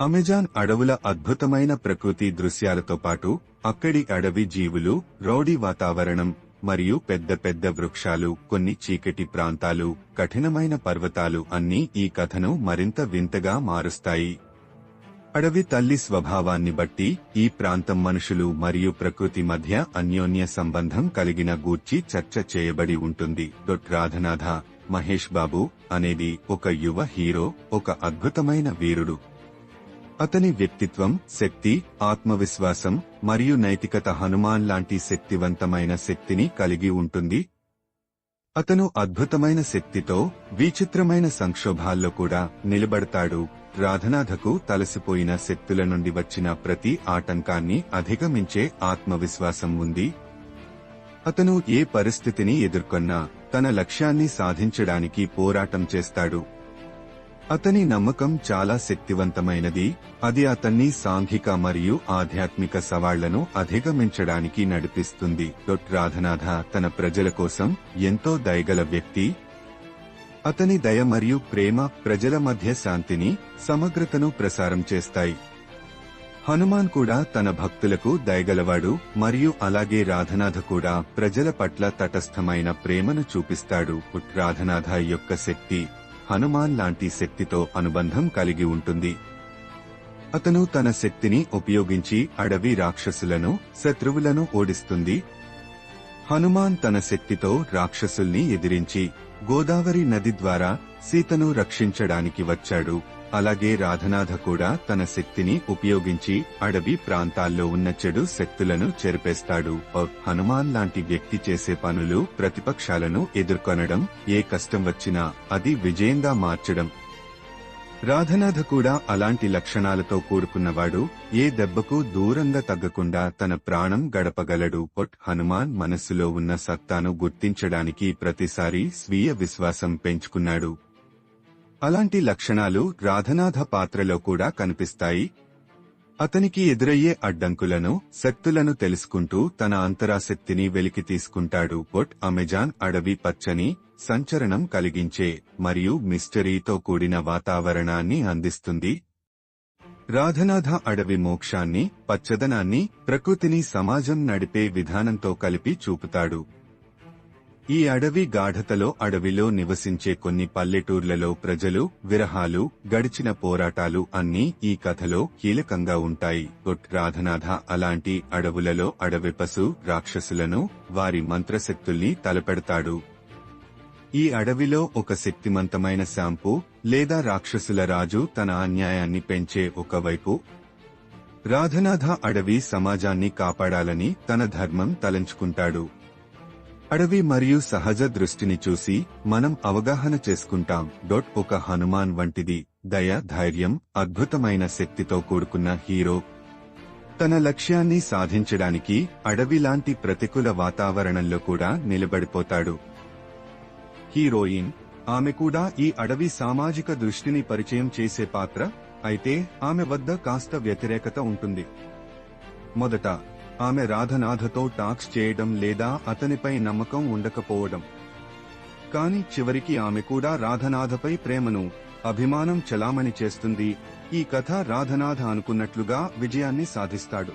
Amazon అడవుల అద్భుతమైన ప్రకృతి దృశ్యాలతో పాటు అక్కడి అడవి జీవులు రౌడీ వాతావరణం మరియు పెద్ద పెద్ద వృక్షాలు కొన్ని చీకటి ప్రాంతాలు కఠినమైన పర్వతాలు అన్నీ ఈ కథను మరింత వింతగా మారుస్తాయి. అడవి తల్లి స్వభావాన్ని బట్టి ఈ ప్రాంతం మనుషులు మరియు ప్రకృతి మధ్య అన్యోన్య సంబంధం కలిగిన గూర్చి చర్చ చేయబడి ఉంటుంది. డొట్ రాధనాథ మహేష్ బాబు అనేది ఒక యువ హీరో ఒక అద్భుతమైన వీరుడు. అతని వ్యక్తిత్వం శక్తి ఆత్మవిశ్వాసం మరియు నైతికత హనుమాన్ లాంటి శక్తివంతమైన శక్తిని కలిగి ఉంటుంది. అతను అద్భుతమైన శక్తితో విచిత్రమైన సంక్షోభాల్లో కూడా నిలబడతాడు. రాధనాథకు తలసిపోయిన శక్తుల నుండి వచ్చిన ప్రతి ఆటంకాన్ని అధిగమించే ఆత్మవిశ్వాసం ఉంది. అతను ఏ పరిస్థితిని ఎదుర్కొన్నా తన లక్ష్యాన్ని సాధించడానికి పోరాటం చేస్తాడు. అతని నమ్మకం చాలా శక్తివంతమైనది. అది అతన్ని సాంఘిక మరియు ఆధ్యాత్మిక సవాళ్ళను అధిగమించడానికి నడిపిస్తుంది. డొట్ రాధనాథ తన ప్రజల కోసం ఎంతో దయగల వ్యక్తి. అతని దయ మరియు ప్రేమ ప్రజల మధ్య శాంతిని సమగ్రతను ప్రసారం చేస్తాయి. హనుమాన్ కూడా తన భక్తులకు దయగలవాడు మరియు అలాగే రాధనాథ కూడా ప్రజల పట్ల తటస్థమైన ప్రేమను చూపిస్తాడు. రాధనాథ యొక్క శక్తి. హనుమాన్ లాంటి శక్తితో అనుబంధం కలిగి ఉంటుంది. అతను తన శక్తిని ఉపయోగించి అడవి రాక్షసులను శత్రువులను ఓడిస్తుంది. హనుమాన్ తన శక్తితో రాక్షసుల్ని ఎదిరించి గోదావరి నది ద్వారా సీతను రక్షించడానికి వచ్చాడు. అలాగే రాధనాథ కూడా తన శక్తిని ఉపయోగించి అడవి ప్రాంతాల్లో ఉన్న చెడు శక్తులను చెరిపేస్తాడు. హనుమాన్ లాంటి వ్యక్తి చేసే పనులు ప్రతిపక్షాలను ఎదుర్కొనడం ఏ కష్టం వచ్చినా అది విజయంగా మార్చడం. రాధనాథ కూడా అలాంటి లక్షణాలతో కూడుకున్నవాడు ఏ దెబ్బకు దూరంగా తగ్గకుండా తన ప్రాణం గడపగలడు. పొట్ హనుమాన్ మనస్సులో ఉన్న సత్తాను గుర్తించడానికి ప్రతిసారి స్వీయ విశ్వాసం పెంచుకున్నాడు. అలాంటి లక్షణాలు రాధనాథ పాత్రలో కూడా కనిపిస్తాయి. అతనికి ఎదురయ్యే అడ్డంకులను శక్తులను తెలుసుకుంటూ తన అంతరాశక్తిని వెలికి తీసుకుంటాడు. పొట్ అమెజాన్ అడవి పచ్చని సంచరణం కలిగించే మరియు మిస్టరీతో కూడిన వాతావరణాన్ని అందిస్తుంది. రాధనాథ అడవి మోక్షాన్ని పచ్చదనాన్ని ప్రకృతిని సమాజం నడిపే విధానంతో కలిపి చూపుతాడు. ఈ అడవి గాఢతలో అడవిలో నివసించే కొన్ని పల్లెటూర్లలో ప్రజలు విరహాలు గడిచిన పోరాటాలు అన్నీ ఈ కథలో కీలకంగా ఉంటాయి. రాధనాథ అలాంటి అడవులలో అడవి పశు రాక్షసులను వారి మంత్రశక్తుల్ని తలపెడతాడు. ఈ అడవిలో ఒక శక్తిమంతమైన శాంపు లేదా రాక్షసుల రాజు తన అన్యాయాన్ని పెంచే ఒకవైపు రాధనాథ అడవి సమాజాన్ని కాపాడాలని తన ధర్మం తలంచుకుంటాడు. అడవి మరియు సహజ దృష్టిని చూసి మనం అవగాహన చేసుకుంటాం. డొట్ ఒక హనుమాన్ వంటిది. దయ ధైర్యం అద్భుతమైన శక్తితో కూడుకున్న హీరో. తన లక్ష్యాన్ని సాధించడానికి అడవి లాంటి ప్రతికూల వాతావరణంలో కూడా నిలబడిపోతాడు. హీరోయిన్. ఆమె కూడా ఈ అడవి సామాజిక దృష్టిని పరిచయం చేసే పాత్ర అయితే ఆమె వద్ద కాస్త వ్యతిరేకత ఉంటుంది. మొదట ఆమె రాధనాథతో టాక్స్ చేయడం లేదా అతనిపై నమ్మకం ఉండకపోవడం. కాని చివరికి ఆమె కూడా రాధనాథపై ప్రేమను అభిమానం చలామణి చేస్తుంది. ఈ కథ రాధనాథ అనుకున్నట్లుగా విజయాన్ని సాధిస్తాడు.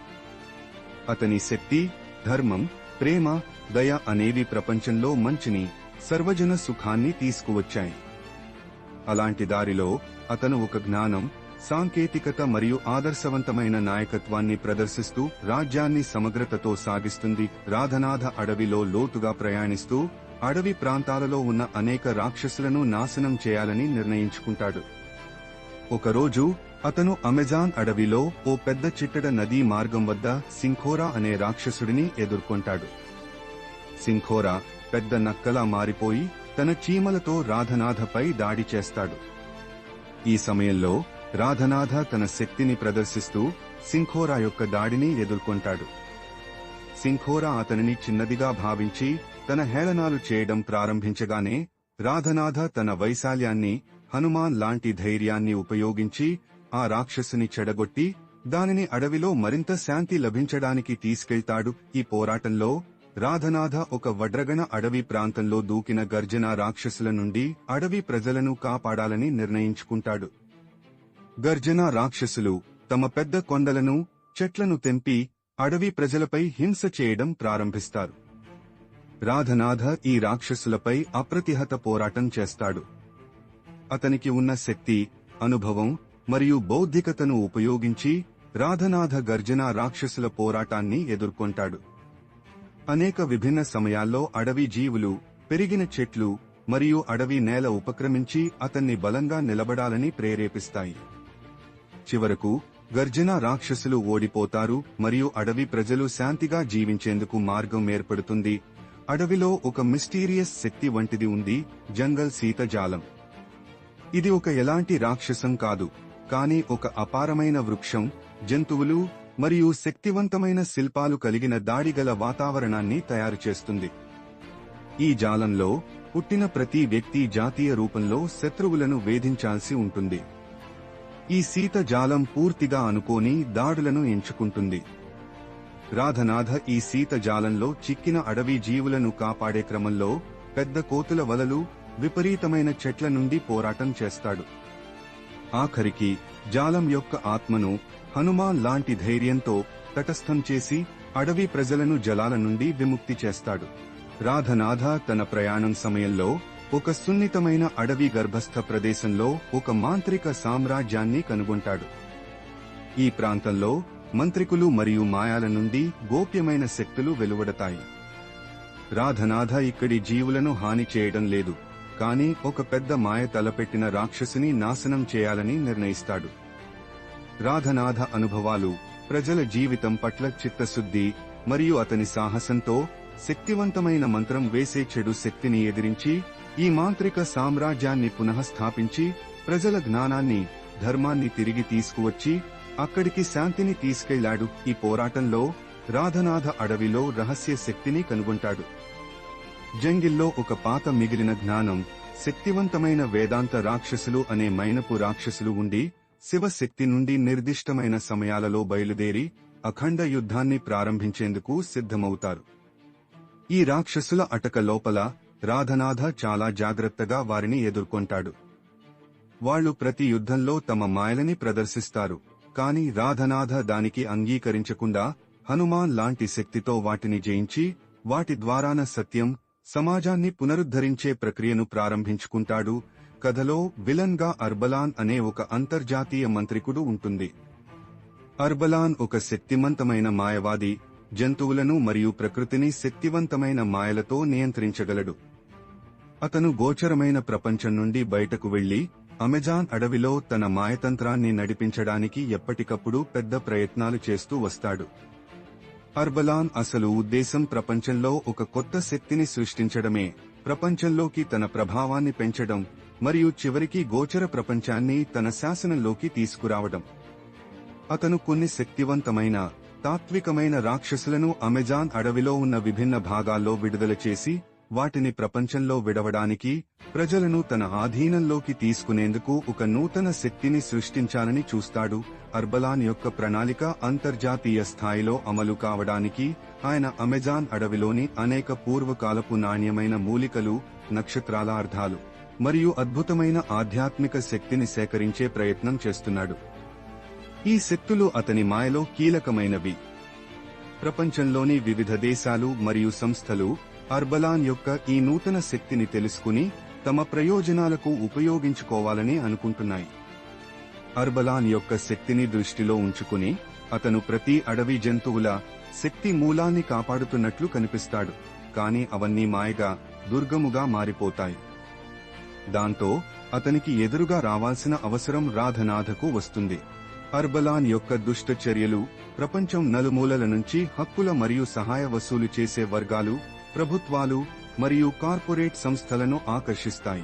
అతని శక్తి ధర్మం ప్రేమ దయ అనేవి ప్రపంచంలో మంచిని సర్వజన సుఖాన్ని తీసుకువచ్చాయి. అలాంటి దారిలో అతను ఒక జ్ఞానం సాంకేతికత మరియు ఆదర్శవంతమైన నాయకత్వాన్ని ప్రదర్శిస్తూ రాజ్యాన్ని సమగ్రతతో సాగిస్తుంది. రాధనాథ అడవిలో లోతుగా ప్రయాణిస్తూ అడవి ప్రాంతాలలో ఉన్న అనేక రాక్షసులను నాశనం చేయాలని నిర్ణయించుకుంటాడు. ఒకరోజు అతను అమెజాన్ అడవిలో ఓ పెద్ద చిట్టడ నదీ మార్గం వద్ద సింఖోరా అనే రాక్షసుడిని ఎదుర్కొంటాడు. సింఖోరా పెద్ద నక్కలా మారిపోయి తన చీమలతో రాధనాథపై దాడి చేస్తాడు. ఈ సమయంలో రాధనాథ తన శక్తిని ప్రదర్శిస్తూ సింఖోరా యొక్క దాడిని ఎదుర్కొంటాడు. సింఖోరా అతనిని చిన్నదిగా భావించి తన హేళనాలు చేయడం ప్రారంభించగానే రాధనాథ తన వైశాల్యాన్ని హనుమాన్ లాంటి ధైర్యాన్ని ఉపయోగించి ఆ రాక్షసుని చెడగొట్టి దానిని అడవిలో మరింత శాంతి లభించడానికి తీసుకెళ్తాడు. ఈ పోరాటంలో రాధనాథ ఒక వడ్రగణ అడవి ప్రాంతంలో దూకిన గర్జన రాక్షసుల నుండి అడవి ప్రజలను కాపాడాలని నిర్ణయించుకుంటాడు. గర్జన రాక్షసులు తమ పెద్ద కొండలను చెట్లను తెంపి అడవి ప్రజలపై హింస చేయడం ప్రారంభిస్తారు. రాధనాథ ఈ రాక్షసులపై అప్రతిహత పోరాటం చేస్తాడు. అతనికి ఉన్న శక్తి అనుభవం మరియు బౌద్ధికతను ఉపయోగించి రాధనాథ గర్జన రాక్షసుల పోరాటాన్ని ఎదుర్కొంటాడు. అనేక విభిన్న సమయాల్లో అడవి జీవులు పెరిగిన చెట్లు మరియు అడవి నేల ఉపక్రమించి అతన్ని బలంగా నిలబడాలని ప్రేరేపిస్తాయి. చివరకు గర్జన రాక్షసులు ఓడిపోతారు మరియు అడవి ప్రజలు శాంతిగా జీవించేందుకు మార్గం ఏర్పడుతుంది. అడవిలో ఒక మిస్టీరియస్ శక్తి వంటిది ఉంది జంగల్ సీతజాలం ఇది ఒక ఎలాంటి రాక్షసం కాదు కానీ ఒక అపారమైన వృక్షం జంతువులు మరియు శక్తివంతమైన శిల్పాలు కలిగిన దాడిగల వాతావరణాన్ని తయారు చేస్తుంది. ఈ జాలంలో పుట్టిన ప్రతి వ్యక్తి జాతీయ రూపంలో శత్రువులను వేధించాల్సి ఉంటుంది. ఈ సీత జాలం పూర్తిగా అనుకోని దాడులను ఎంచుకుంటుంది. రాధనాథ ఈ సీత జాలంలో చిక్కిన అడవి జీవులను కాపాడే క్రమంలో పెద్ద కోతుల వలలు విపరీతమైన చెట్ల నుండి పోరాటం చేస్తాడు. ఆఖరికి జాలం యొక్క ఆత్మను హనుమాన్ లాంటి ధైర్యంతో తటస్థం చేసి అడవి ప్రజలను జలాల నుండి విముక్తి చేస్తాడు. రాధనాథ తన ప్రయాణం సమయంలో ఒక సున్నితమైన అడవి గర్భస్థ ప్రదేశంలో ఒక మాంత్రిక సామ్రాజ్యాన్ని కనుగొంటాడు. ఈ ప్రాంతంలో మంత్రికులు మరియు మాయాల నుండి గోప్యమైన శక్తులు వెలువడతాయి. రాధనాథ ఇక్కడి జీవులను హాని చేయడం లేదు కాని ఒక పెద్ద మాయ తలపెట్టిన రాక్షసుని నాశనం చేయాలని నిర్ణయిస్తాడు. రాధనాథ అనుభవాలు ప్రజల జీవితం పట్ల చిత్తశుద్ధి మరియు అతని సాహసంతో శక్తివంతమైన మంత్రం వేసే చెడు శక్తిని ఎదిరించి ఈ మాంత్రిక సామ్రాజ్యాన్ని పునఃస్థాపించి ప్రజల జ్ఞానాన్ని ధర్మాన్ని తిరిగి తీసుకువచ్చి అక్కడికి శాంతిని తీసుకెళ్ళాడు. ఈ పోరాటంలో రాధనాథ అడవిలో రహస్య శక్తిని కనుగొంటాడు. జంగిల్లో ఒక పాత మిగిలిన జ్ఞానం శక్తివంతమైన వేదాంత రాక్షసులు అనే మైనపు రాక్షసులు ఉండి శివశక్తి నుండి నిర్దిష్టమైన సమయాలలో బయలుదేరి అఖండ యుద్ధాన్ని ప్రారంభించేందుకు సిద్ధమవుతారు. ఈ రాక్షసుల అటక లోపల రాధనాథ చాలా జాగ్రత్తగా వారిని ఎదుర్కొంటాడు. వాళ్ళు ప్రతి యుద్ధంలో తమ మాయలని ప్రదర్శిస్తారు. కాని రాధనాథ దానికి అంగీకరించకుండా హనుమాన్ లాంటి శక్తితో వాటిని జయించి వాటి ద్వారాన సత్యం సమాజాన్ని పునరుద్ధరించే ప్రక్రియను ప్రారంభించుకుంటాడు. కథలో విలన్గా అర్బలాన్ అనే ఒక అంతర్జాతీయ మంత్రికుడు ఉంటుంది. అర్బలాన్ ఒక శక్తిమంతమైన మాయవాది జంతువులను మరియు ప్రకృతిని శక్తివంతమైన మాయలతో నియంత్రించగలడు. అతను గోచరమైన ప్రపంచం నుండి బయటకు వెళ్ళి అమెజాన్ అడవిలో తన మాయతంత్రాన్ని నడిపించడానికి ఎప్పటికప్పుడు పెద్ద ప్రయత్నాలు చేస్తూ వస్తాడు. అర్బలాన్ అసలు ఉద్దేశం ప్రపంచంలో ఒక కొత్త శక్తిని సృష్టించడమే. ప్రపంచంలోకి తన ప్రభావాన్ని పెంచడం మరియు చివరికి గోచర ప్రపంచాన్ని తన శాసనంలోకి తీసుకురావడం. అతను కొన్ని శక్తివంతమైన తాత్వికమైన రాక్షసులను అమెజాన్ అడవిలో ఉన్న విభిన్న భాగాల్లో విడుదల చేసి వాటిని ప్రపంచంలో విడవడానికి ప్రజలను తన ఆధీనంలోకి తీసుకునేందుకు ఒక నూతన శక్తిని సృష్టించాలని చూస్తాడు. అర్బలాన్ యొక్క ప్రణాళిక అంతర్జాతీయ స్థాయిలో అమలు కావడానికి ఆయన అమెజాన్ అడవిలోని అనేక పూర్వకాలపు నాణ్యమైన మూలికలు నక్షత్రాల అర్థాలు మరియు అద్భుతమైన ఆధ్యాత్మిక శక్తిని సేకరించే ప్రయత్నం చేస్తున్నాడు. ఈ శక్తులు అతని మాయలో కీలకమైనవి. ప్రపంచంలోని వివిధ దేశాలు మరియు సంస్థలు అర్బలాన్ యొక్క ఈ నూతన శక్తిని తెలుసుకుని తమ ప్రయోజనాలకు ఉపయోగించుకోవాలని అనుకుంటున్నాయి. అర్బలాన్ యొక్క శక్తిని దృష్టిలో ఉంచుకుని అతను ప్రతి అడవి జంతువుల శక్తి మూలాన్ని కాపాడుతున్నట్లు కనిపిస్తాడు కాని అవన్నీ మాయగా దుర్గముగా మారిపోతాయి. దాంతో అతనికి ఎదురుగా రావాల్సిన అవసరం రాధనాథకు వస్తుంది. అర్బలాన్ యొక్క దుష్ట చర్యలు ప్రపంచం నలుమూలల నుంచి హక్కుల మరియు సహాయ వసూలు చేసే వర్గాలు ప్రభుత్వాలు మరియు కార్పొరేట్ సంస్థలను ఆకర్షిస్తాయి.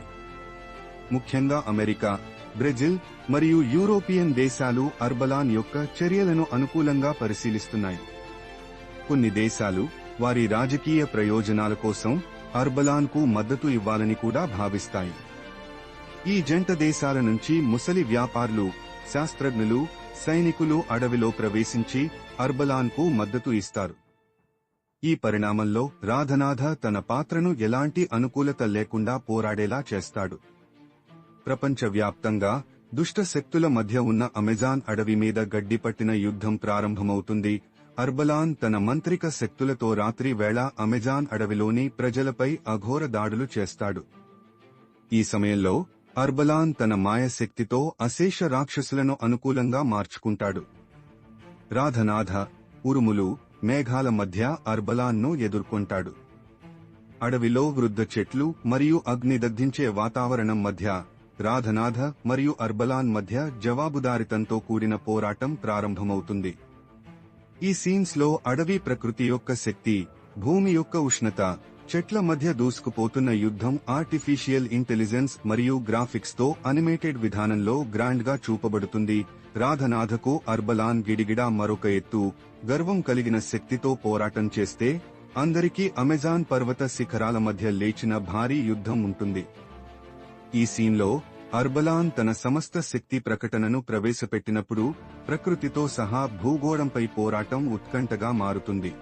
ముఖ్యంగా అమెరికా బ్రెజిల్ మరియు యూరోపియన్ దేశాలు అర్బలాన్ యొక్క చర్యలను అనుకూలంగా పరిశీలిస్తున్నాయి. కొన్ని దేశాలు వారి రాజకీయ ప్రయోజనాల కోసం అర్బలాన్కు మద్దతు ఇవ్వాలని కూడా భావిస్తాయి. ఈ జంట దేశాల నుంచి ముసలి వ్యాపారులు శాస్త్రజ్ఞులు సైనికులు అడవిలో ప్రవేశించి అర్బలాన్కు మద్దతు ఇస్తారు. ఈ పరిణామంలో రాధనాథ తన పాత్రను ఎలాంటి అనుకూలత లేకుండా పోరాడేలా చేస్తాడు. ప్రపంచవ్యాప్తంగా దుష్ట శక్తుల మధ్య ఉన్న అమెజాన్ అడవి మీద గడ్డిపట్టిన యుద్ధం ప్రారంభమవుతుంది. అర్బలాన్ తన మంత్రిక శక్తులతో రాత్రి వేళ అమెజాన్ అడవిలోని ప్రజలపై అఘోర దాడులు చేస్తాడు. ఈ సమయంలో అర్బలాన్ తన మాయశక్తితో అశేష రాక్షసులను అనుకూలంగా మార్చుకుంటాడు. రాధనాథ ఉరుములు మేఘాల మధ్య అర్బలాన్ను ఎదుర్కొంటాడు. అడవిలో వృద్ధ చెట్లు మరియు అగ్ని దగ్ధించే వాతావరణం మధ్య రాధనాథ మరియు అర్బలాన్ మధ్య జవాబుదారితంతో కూడిన పోరాటం ప్రారంభమవుతుంది. ఈ సీన్స్లో అడవి ప్రకృతి యొక్క శక్తి భూమి యొక్క ఉష్ణత చెట్ల మధ్య దూసుకుపోతున్న యుద్ధం ఆర్టిఫిషియల్ ఇంటెలిజెన్స్ మరియు గ్రాఫిక్స్తో అనిమేటెడ్ విధానంలో గ్రాండ్గా చూపబడుతుంది. రాధనాథకు అర్బలాన్ గిడిగిడా మరొక ఎత్తు గర్వం కలిగిన శక్తితో పోరాటం చేస్తే అందరికీ అమెజాన్ పర్వత శిఖరాల మధ్య లేచిన భారీ యుద్ధం ఉంటుంది. ఈ సీన్లో అర్బలాన్ తన సమస్త శక్తి ప్రకటనను ప్రవేశపెట్టినప్పుడు ప్రకృతితో సహా భూగోళంపై పోరాటం ఉత్కంఠగా మారుతుంది.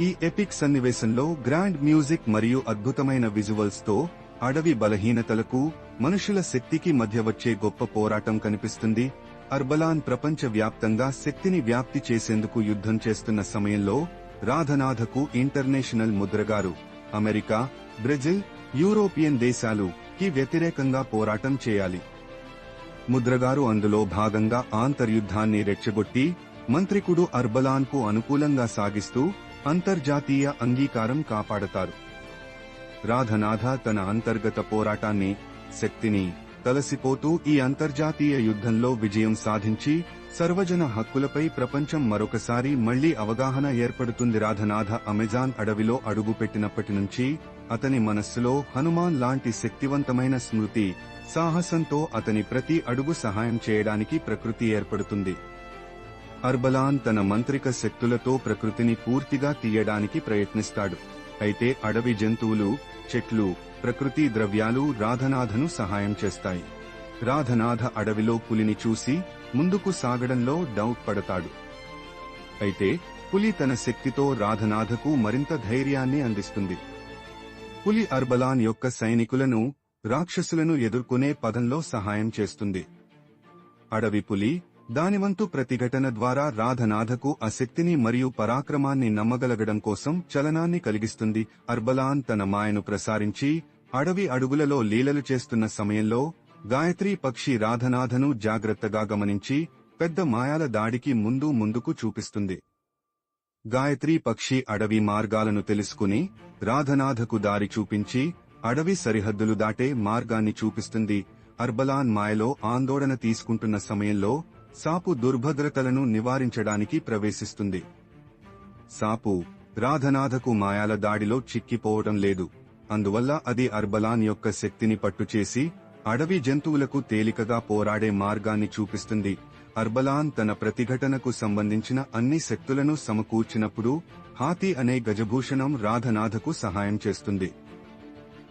ఈ ఎపిక్ సన్నివేశంలో గ్రాండ్ మ్యూజిక్ మరియు అద్భుతమైన విజువల్స్తో అడవి బలహీనతలకు మనుషుల శక్తికి మధ్య వచ్చే గొప్ప పోరాటం కనిపిస్తుంది. అర్బలాన్ ప్రపంచ వ్యాప్తంగా శక్తిని వ్యాప్తి చేసేందుకు యుద్ధం చేస్తున్న సమయంలో రాధనాథకు ఇంటర్నేషనల్ ముద్రగారు. అమెరికా బ్రెజిల్ యూరోపియన్ దేశాలు కి వ్యతిరేకంగా పోరాటం చేయాలి. ముద్రగారు అందులో భాగంగా ఆంతర్యుద్ధాన్ని రెచ్చగొట్టి మంత్రికుడు అర్బలాన్కు అనుకూలంగా సాగిస్తూ అంతర్జాతీయ అంగీకారం కాపాడతారు. రాధనాథ తన అంతర్గత పోరాటాన్ని శక్తిని తలసిపోతూ ఈ అంతర్జాతీయ యుద్ధంలో విజయం సాధించి సర్వజన హక్కులపై ప్రపంచం మరొకసారి మళ్ళీ అవగాహన ఏర్పడుతుంది. రాధనాథ అమెజాన్ అడవిలో అడుగుపెట్టినప్పటి నుంచి అతని మనస్సులో హనుమాన్ లాంటి శక్తివంతమైన స్మృతి సాహసంతో అతని ప్రతి అడుగు సహాయం చేయడానికి ప్రకృతి ఏర్పడుతుంది. అర్బలాన్ తన మంత్రిక శక్తులతో ప్రకృతిని పూర్తిగా తీయడానికి ప్రయత్నిస్తాడు. అయితే అడవి జంతువులు చెట్లు ప్రకృతి ద్రవ్యాలు రాధనాథను సహాయం చేస్తాయి. రాధనాథ అడవిలో పులిని చూసి ముందుకు సాగడంలో డౌట్ పడతాడు. అయితే పులి తన శక్తితో రాధనాథకు మరింత ధైర్యాన్ని అందిస్తుంది. పులి అర్బలాన్ యొక్క సైనికులను రాక్షసులను ఎదుర్కొనే పదంలో సహాయం చేస్తుంది. అడవి పులి దానివంతు ప్రతిఘటన ద్వారా రాధనాథకు అశక్తిని మరియు పరాక్రమాన్ని నమ్మగలగడం కోసం చలనాన్ని కలిగిస్తుంది. అర్బలాన్ తన మాయను ప్రసారించి అడవి అడుగులలో లీలలు చేస్తున్న సమయంలో గాయత్రి పక్షి రాధనాథను జాగ్రత్తగా గమనించి పెద్ద మాయాల దాడికి ముందు ముందుకు చూపిస్తుంది. గాయత్రి పక్షి అడవి మార్గాలను తెలుసుకుని రాధనాథకు దారి చూపించి అడవి సరిహద్దులు దాటే మార్గాన్ని చూపిస్తుంది. అర్బలాన్ మాయలో ఆందోళన తీసుకుంటున్న సమయంలో సాపు దుర్భద్రతలను నివారించడానికి ప్రవేశిస్తుంది. సాపు రాధనాథకు మాయాల దాడిలో చిక్కిపోవడం లేదు. అందువల్ల అది అర్బలాన్ యొక్క శక్తిని పట్టుచేసి అడవి జంతువులకు తేలికగా పోరాడే మార్గాన్ని చూపిస్తుంది. అర్బలాన్ తన ప్రతిఘటనకు సంబంధించిన అన్ని శక్తులను సమకూర్చినప్పుడు హాతి అనే గజభూషణం రాధనాథకు సహాయం చేస్తుంది.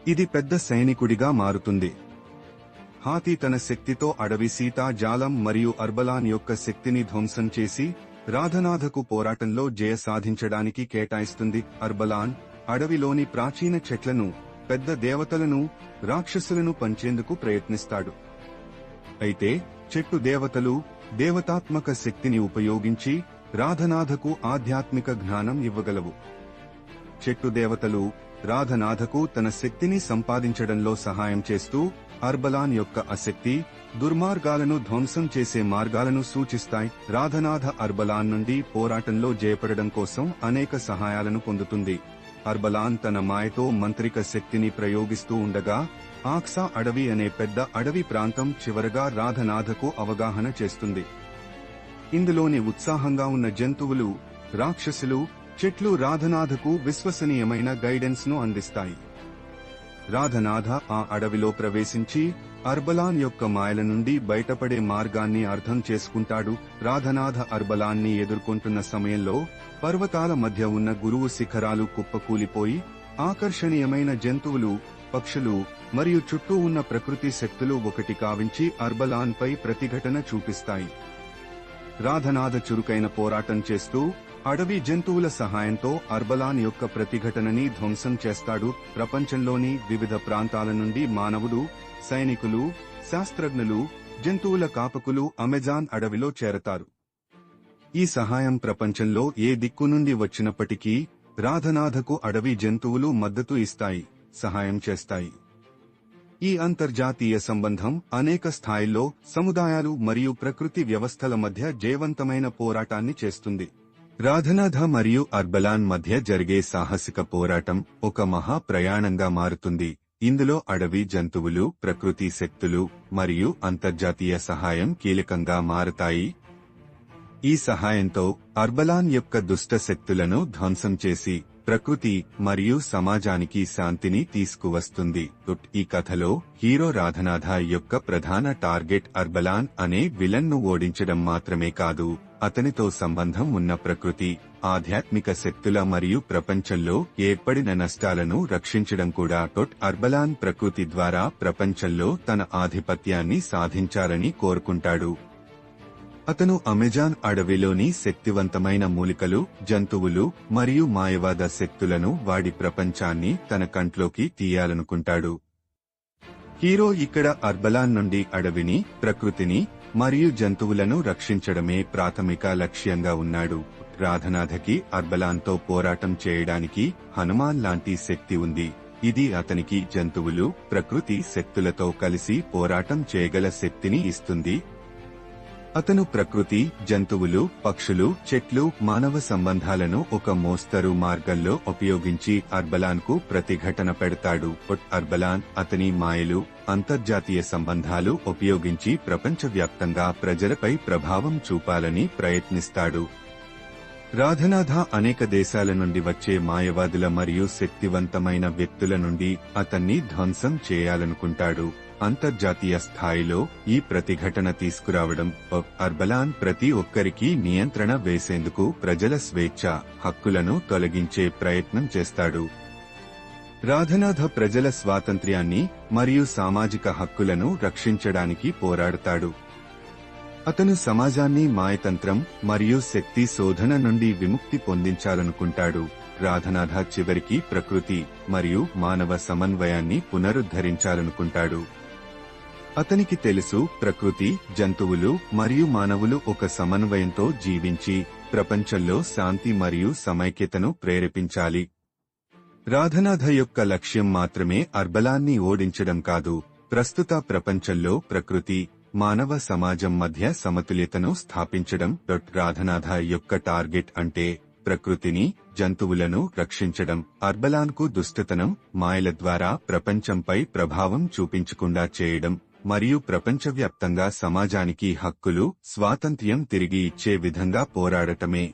ఇది పెద్ద సైనికుడిగా మారుతుంది. హాతి తన శక్తితో అడవి సీతా జాలం మరియు అర్బలాన్ యొక్క శక్తిని ధ్వంసం చేసి రాధనాథకు పోరాటంలో జయ సాధించడానికి కేటాయిస్తుంది. అర్బలాన్ అడవిలోని ప్రాచీన చెట్లను పెద్ద దేవతలను రాక్షసులను పంచేందుకు ప్రయత్నిస్తాడు. అయితే చెట్టు దేవతలు దేవతాత్మక శక్తిని ఉపయోగించి రాధనాథకు ఆధ్యాత్మిక జ్ఞానం ఇవ్వగలవు. చెట్టు దేవతలు రాధనాథకు తన శక్తిని సంపాదించడంలో సహాయం చేస్తూ అర్బలాన్ యొక్క అశక్తి దుర్మార్గాలను ధ్వంసం చేసే మార్గాలను సూచిస్తాయి. రాధనాథ అర్బలాన్ నుండి పోరాటంలో జయపడడం కోసం అనేక సహాయాలను పొందుతుంది. అర్బలాన్ తన మాయతో మంత్రిక శక్తిని ప్రయోగిస్తూ ఉండగా ఆక్సా అడవి అనే పెద్ద అడవి ప్రాంతం చివరగా రాధనాథకు అవగాహన చేస్తుంది. ఇందులోని ఉత్సాహంగా ఉన్న జంతువులు రాక్షసులు చెట్లు రాధనాథకు విశ్వసనీయమైన గైడెన్స్ను అందిస్తాయి. రాధనాథ ఆ అడవిలో ప్రవేశించి అర్బలాన్ యొక్క మాయల నుండి బయటపడే మార్గాన్ని అర్థం చేసుకుంటాడు. రాధనాథ అర్బలాన్ని ఎదుర్కొంటున్న సమయంలో పర్వతాల మధ్య ఉన్న గురువు శిఖరాలు కుప్పకూలిపోయి ఆకర్షణీయమైన జంతువులు పక్షులు మరియు చుట్టూ ఉన్న ప్రకృతి శక్తులు ఒకటి కావించి అర్బలాన్పై ప్రతిఘటన చూపిస్తాయి. రాధనాథ చురుకైన పోరాటం చేస్తూ అడవి జంతువుల సహాయంతో అర్బలాన్ యొక్క ప్రతిఘటనని ధ్వంసం చేస్తాడు. ప్రపంచంలోని వివిధ ప్రాంతాల నుండి మానవుడు సైనికులు శాస్త్రజ్ఞులు జంతువుల కాపకులు అమెజాన్ అడవిలో చేరతారు. ఈ సహాయం ప్రపంచంలో ఏ దిక్కు నుండి వచ్చినప్పటికీ రాధనాథకు అడవి జంతువులు మద్దతు ఇస్తాయి సహాయం చేస్తాయి. ఈ అంతర్జాతీయ సంబంధం అనేక స్థాయిల్లో సముదాయాలు మరియు ప్రకృతి వ్యవస్థల మధ్య జయవంతమైన పోరాటాన్ని చేస్తుంది. రాధనాథ మరియు అర్బలాన్ మధ్య జరిగే సాహసిక పోరాటం ఒక మహా ప్రయాణంగా మారుతుంది. ఇందులో అడవి జంతువులు ప్రకృతి శక్తులు మరియు అంతర్జాతీయ సహాయం కీలకంగా మారతాయి. ఈ సహాయంతో అర్బలాన్ యొక్క దుష్ట శక్తులను ధ్వంసం చేసి ప్రకృతి మరియు సమాజానికి శాంతిని తీసుకువస్తుంది. టుట్ ఈ కథలో హీరో రాధనాథ యొక్క ప్రధాన టార్గెట్ అర్బలాన్ అనే విలన్ను ఓడించడం మాత్రమే కాదు అతనితో సంబంధం ఉన్న ప్రకృతి ఆధ్యాత్మిక శక్తుల మరియు ప్రపంచంలో ఏర్పడిన నష్టాలను రక్షించడం కూడా టొట్ అర్బలాన్ ప్రకృతి ద్వారా ప్రపంచంలో తన ఆధిపత్యాన్ని సాధించాలని కోరుకుంటాడు. అతను అమెజాన్ అడవిలోని శక్తివంతమైన మూలికలు జంతువులు మరియు మాయవాద శక్తులను వాడి ప్రపంచాన్ని తన కంట్లోకి తీయాలనుకుంటాడు. హీరో ఇక్కడ అర్బలాన్ నుండి అడవిని ప్రకృతిని మరియు జంతువులను రక్షించడమే ప్రాథమిక లక్ష్యంగా ఉన్నాడు. రాధనాథకి అర్బలాన్తో పోరాటం చేయడానికి హనుమాన్ లాంటి శక్తి ఉంది. ఇది అతనికి జంతువులు ప్రకృతి శక్తులతో కలిసి పోరాటం చేయగల శక్తిని ఇస్తుంది. అతను ప్రకృతి జంతువులు పక్షులు చెట్లు మానవ సంబంధాలను ఒక మోస్తరు మార్గంలో ఉపయోగించి అర్బలాన్కు ప్రతిఘటన పెడతాడు. అర్బలాన్ అతని మాయలు అంతర్జాతీయ సంబంధాలు ఉపయోగించి ప్రపంచవ్యాప్తంగా ప్రజలపై ప్రభావం చూపాలని ప్రయత్నిస్తాడు. రాధనాథ అనేక దేశాల నుండి వచ్చే మాయవాదుల మరియు శక్తివంతమైన వ్యక్తుల నుండి అతన్ని ధ్వంసం చేయాలనుకుంటాడు. అంతర్జాతీయ స్థాయిలో ఈ ప్రతిఘటన తీసుకురావడం అర్బలాన్ ప్రతి ఒక్కరికి నియంత్రణ వేసేందుకు ప్రజల స్వేచ్ఛ హక్కులను తొలగించే ప్రయత్నం చేస్తాడు. రాధనాథ ప్రజల స్వాతంత్ర్యాన్ని మరియు సామాజిక హక్కులను రక్షించడానికి పోరాడతాడు. అతను సమాజాన్ని మాయతంత్రం మరియు శక్తి శోధన నుండి విముక్తి పొందించాలనుకుంటాడు. రాధనాథ చివరికి ప్రకృతి మరియు మానవ సమన్వయాన్ని పునరుద్ధరించాలనుకుంటాడు. అతనికి తెలుసు ప్రకృతి జంతువులు మరియు మానవులు ఒక సమన్వయంతో జీవించి ప్రపంచంలో శాంతి మరియు సమైక్యతను ప్రేరేపించాలి. రాధనాథ యొక్క లక్ష్యం మాత్రమే అర్బలాన్ని ఓడించడం కాదు ప్రస్తుత ప్రపంచంలో ప్రకృతి మానవ సమాజం మధ్య సమతుల్యతను స్థాపించడం రాధనాథ యొక్క టార్గెట్ అంటే ప్రకృతిని జంతువులను రక్షించడం. అర్బలాన్కు దుష్టతనం మాయల ద్వారా ప్రపంచంపై ప్రభావం చూపించకుండా చేయడం. మరియు ప్రపంచవ్యాప్తంగా సమాజానికి హక్కులు స్వాతంత్ర్యం తిరిగి ఇచ్చే విధంగా పోరాడటమే.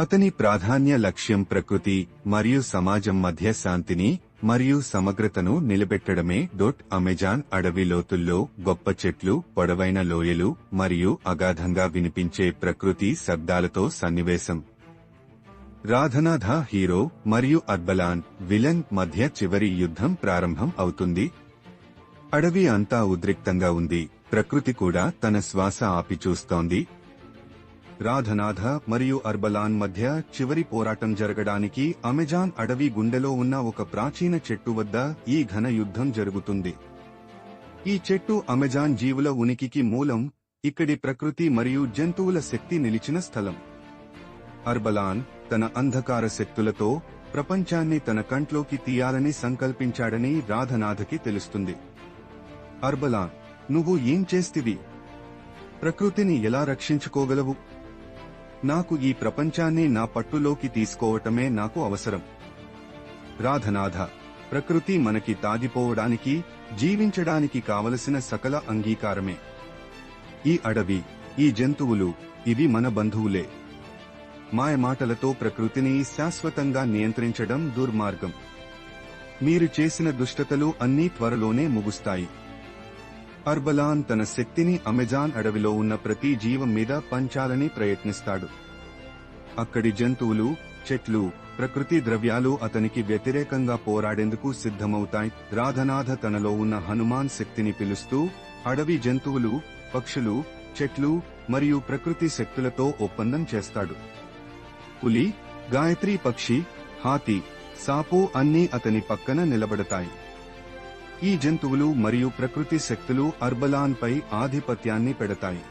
అతని ప్రాధాన్య లక్ష్యం ప్రకృతి మరియు సమాజం మధ్య శాంతిని మరియు సమగ్రతను నిలబెట్టడమే. డోట్ అమెజాన్ అడవి లోతుల్లో గొప్ప చెట్లు పొడవైన లోయలు మరియు అగాధంగా వినిపించే ప్రకృతి శబ్దాలతో సన్నివేశం. రాధనాథ హీరో మరియు అర్బలాన్ విలన్ మధ్య చివరి యుద్ధం ప్రారంభం అవుతుంది. అడవి అంతా ఉద్రిక్తంగా ఉంది ప్రకృతి కూడా తన శ్వాస ఆపి చూస్తోంది. రాధనాథ మరియు అర్బలాన్ మధ్య చివరి పోరాటం జరగడానికి అమెజాన్ అడవి గుండెలో ఉన్న ఒక ప్రాచీన చెట్టు వద్ద ఈ ఘన యుద్ధం జరుగుతుంది. ఈ చెట్టు అమెజాన్ జీవుల ఉనికికి మూలం ఇక్కడి ప్రకృతి మరియు జంతువుల శక్తి నిలిచిన స్థలం. అర్బలాన్ తన అంధకార శక్తులతో ప్రపంచాన్ని తన కంట్లోకి తీయాలని సంకల్పించాడని రాధనాథకి తెలుస్తుంది. అర్బలా నువ్వు ఏం చేస్తివి? ప్రకృతిని ఎలా రక్షించుకోగలవు? నాకు ఈ ప్రపంచాన్ని నా పట్టులోకి తీసుకోవటమే నాకు అవసరం. రాధనాథ ప్రకృతి మనకి తాగిపోవడానికి జీవించడానికి కావలసిన సకల అంగీకారమే. ఈ అడవి ఈ జంతువులు ఇవి మన బంధువులే. మాయ మాటలతో ప్రకృతిని శాశ్వతంగా నియంత్రించడం దుర్మార్గం. మీరు చేసిన దుష్టతలు అన్నీ త్వరలోనే ముగుస్తాయి. అర్బలాన్ తన శక్తిని అమెజాన్ అడవిలో ఉన్న ప్రతి జీవం మీద పంచాలని ప్రయత్నిస్తాడు. అక్కడి జంతువులు చెట్లు ప్రకృతి ద్రవ్యాలు అతనికి వ్యతిరేకంగా పోరాడేందుకు సిద్ధమవుతాయి. రాధనాథ తనలో ఉన్న హనుమాన్ శక్తిని పిలుస్తూ అడవి జంతువులు పక్షులు చెట్లు మరియు ప్రకృతి శక్తులతో ఒప్పందం చేస్తాడు. పులి గాయత్రి పక్షి హాతి సాపు అన్నీ అతని పక్కన నిలబడతాయి. ఈ జంతువులు మరియు ప్రకృతి శక్తులు అర్బలాన్పై ఆధిపత్యాన్ని పెడతాయి.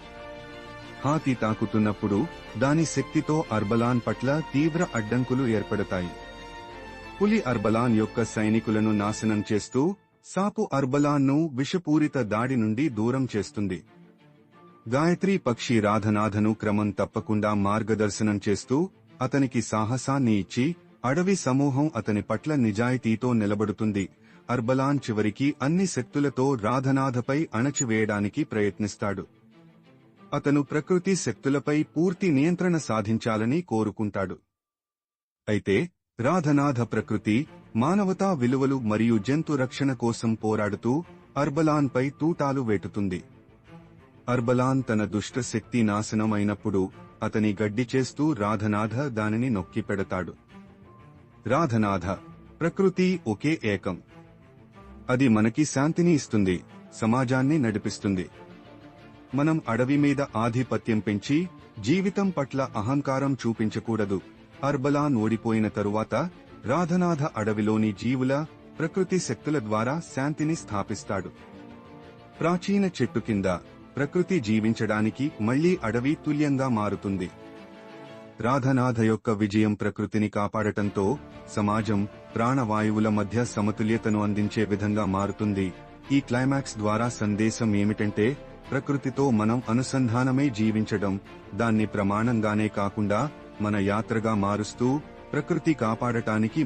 హాతి తాకుతున్నప్పుడు దాని శక్తితో అర్బలాన్ పట్ల తీవ్ర అడ్డంకులు ఏర్పడతాయి. పులి అర్బలాన్ యొక్క సైనికులను నాశనం చేస్తూ సాపు అర్బలాన్ను విషపూరిత దాడి నుండి దూరం చేస్తుంది. గాయత్రి పక్షి రాధనాథను క్రమం తప్పకుండా మార్గదర్శనం చేస్తూ అతనికి సాహసాన్ని ఇచ్చి అడవి సమూహం అతని పట్ల నిజాయితీతో నిలబడుతుంది. అర్బలాన్ చివరికి అన్ని శక్తులతో రాధనాథపై అణచివేయడానికి ప్రయత్నిస్తాడు. అతను ప్రకృతి శక్తులపై పూర్తి నియంత్రణ సాధించాలని కోరుకుంటాడు. అయితే రాధనాథ ప్రకృతి మానవతా విలువలు మరియు జంతు రక్షణ కోసం పోరాడుతూ అర్బలాన్పై తూటాలు వేటుతుంది. అర్బలాన్ తన దుష్ట శక్తి నాశనం అయినప్పుడు అతని గడ్డి చేస్తూ రాధనాథ దానిని నొక్కి పెడతాడు రాధనాథ ప్రకృతి ఒకే ఏకం. అది మనకి శాంతిని ఇస్తుంది సమాజాన్ని నడిపిస్తుంది. మనం అడవి మీద ఆధిపత్యం పెంచి జీవితం పట్ల అహంకారం చూపించకూడదు. అర్బలాన్ ఓడిపోయిన తరువాత రాధనాథ అడవిలోని జీవుల ప్రకృతి శక్తుల ద్వారా శాంతిని స్థాపిస్తాడు. ప్రాచీన చెట్టు కింద ప్రకృతి జీవించడానికి మళ్ళీ అడవి తుల్యంగా మారుతుంది. రాధనాథ యొక్క విజయం ప్రకృతిని కాపాడటంతో సమాజం ప్రాణవాయువుల మధ్య సమతుల్యతను అందించే విధంగా మారుతుంది. ఈ క్లైమాక్స్ ద్వారా సందేశం ఏమిటంటే ప్రకృతితో మనం అనుసంధానమై జీవించడం. దాన్ని ప్రమాణంగానే కాకుండా మన యాత్రగా మారుస్తూ ప్రకృతి కాపాడటానికి